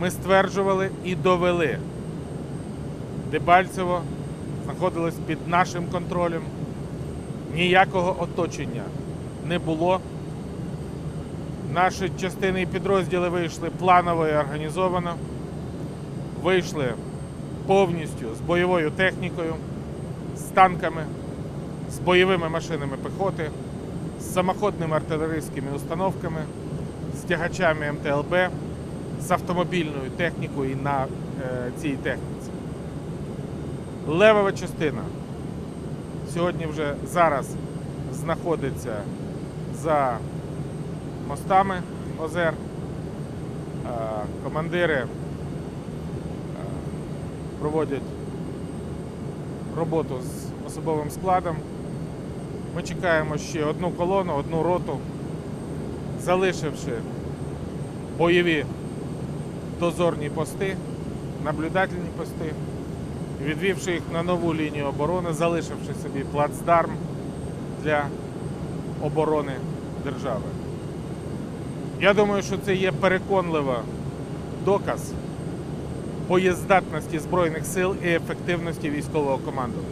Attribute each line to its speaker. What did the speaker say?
Speaker 1: ми стверджували і довели. Дебальцево знаходилось під нашим контролем. Ніякого оточення не було. Наші частини і підрозділи вийшли планово і організовано. Вийшли повністю з бойовою технікою, з танками, з бойовими машинами піхоти, з самоходними артилерійськими установками, з тягачами МТЛБ, з автомобільною технікою на е, цій техніці. Левова частина сьогодні вже зараз знаходиться за мостами озер. Е, Командири е, проводять роботу з особовим складом. Ми чекаємо ще одну колону, одну роту, залишивши бойові дозорні пости, наблюдательні пости, відвівши їх на нову лінію оборони, залишивши собі плацдарм для оборони держави. Я думаю, що це є переконливо доказ боєздатності Збройних сил і ефективності військового командування.